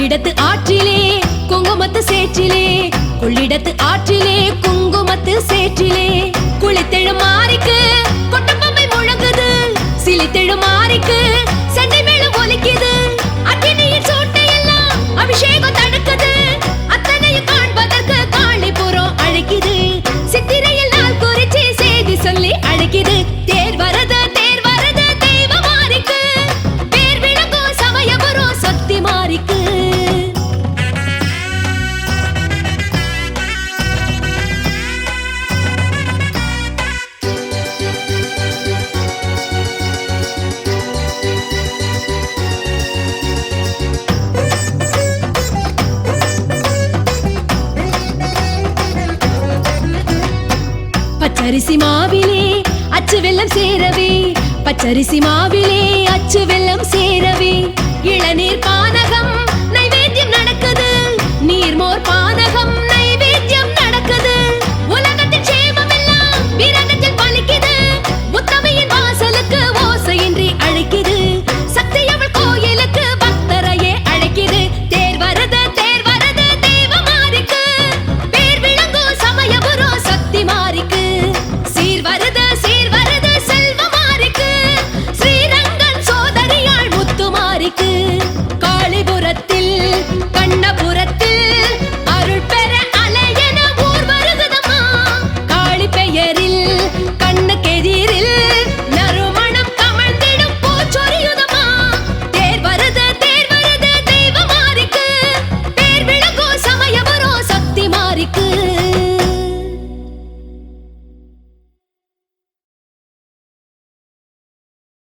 கொள்ளிடத்து ஆற்றிலே குங்குமத்து சேற்றிலே. கொள்ளிடத்து ஆற்றிலே குங்குமத்து சேற்றிலே. பச்சரிசி மாவிலே அச்சு வெள்ளம் சேரவே. பச்சரிசி மாவிலே அச்சு வெள்ளம் சேரவே. இளநீர் பானகம்